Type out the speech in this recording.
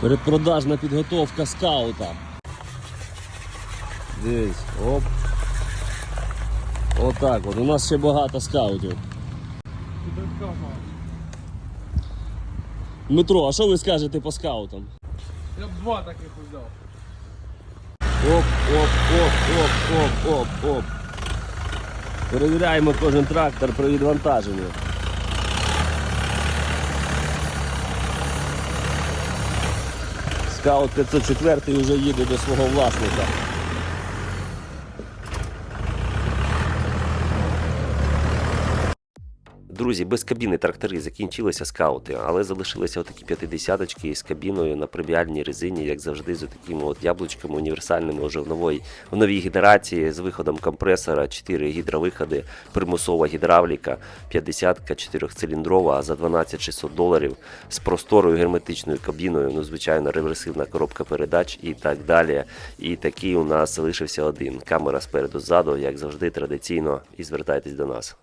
Передпродажна підготовка скаута. Дивись, оп. Отак от. У нас ще багато скаутів. Дмитро, а що ви скажете по скаутам? Я б два таких взяв. Оп, оп, оп, оп, оп, оп, оп. Перевіряємо кожен трактор при відвантаженні. Скаут 504 вже їде до свого власника. Друзі, без кабіни трактори закінчилися скаути, але залишилися отакі п'ятидесяточки з кабіною на преміальній резині, як завжди, з такими от яблучками універсальними уже в новій, в новій генерації з виходом компресора, 4 гідровиходи, примусова гідравліка, 50-ка 4-циліндрова за 12 600 доларів з просторою герметичною кабіною, ну звичайно, реверсивна коробка передач і так далі. І такий у нас залишився один. Камера спереду ззаду, як завжди, традиційно, і звертайтесь до нас.